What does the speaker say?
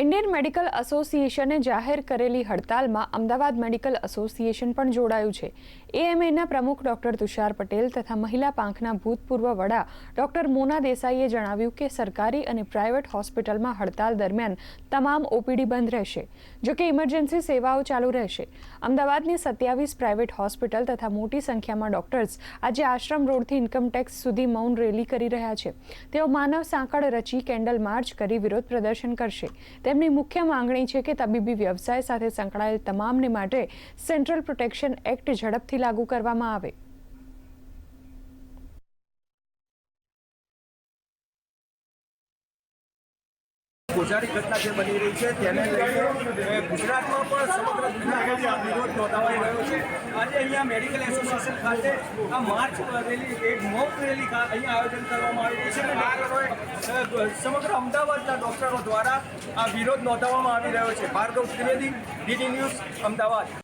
Indian medical એસોસિએશને જાહેર કરેલી હડતાલમાં Ahmedabad medical association પણ જોડાયું છે. એએમએના પ્રમુખ ડોક્ટર તુષાર પટેલ તથા મહિલા પાંખના ભૂતપૂર્વ વડા ડોક્ટર મોના દેસાઈએ જણાવ્યું કે સરકારી અને પ્રાઇવેટ હોસ્પિટલમાં હડતાલ દરમિયાન તમામ ઓપીડી બંધ રહેશે જોકે ઇમરજન્સી સેવાઓ ચાલુ રહેશે. અમદાવાદની સત્યાવીસ પ્રાઇવેટ હોસ્પિટલ તથા મોટી સંખ્યામાં ડોક્ટર્સ આજે આશ્રમ રોડથી ઇન્કમટેક્સ સુધી મૌન રેલી કરી રહ્યા છે. તેઓ માનવ સાંકળ રચી કેન્ડલ માર્ચ કરી વિરોધ પ્રદર્શન કરશે. તેમની મુખ્ય માંગણી છે કે તબીબી વ્યવસાય સાથે સંકળાયેલ તમામને માટે સેન્ટ્રલ પ્રોટેક્શન એક્ટ ઝડપથી લાગુ કરવામાં આવે. ગોઝારી ઘટના જે બની રહી છે, તેને લઈને ગુજરાતમાં પણ સમગ્ર ગુજરાતમાં વિરોધ નોંધાવાઈ રહ્યો છે. આજે અહીંયા મેડિકલ એસોસિએશન ખાતે આ માર્ચ રેલી એક મોક રેલી અહીંયા આયોજન કરવામાં આવ્યું છે અને સમગ્ર અમદાવાદના ડૉક્ટરો દ્વારા આ વિરોધ નોંધાવવામાં આવી રહ્યો છે. Bhargav Trivedi, DD News, Ahmedabad.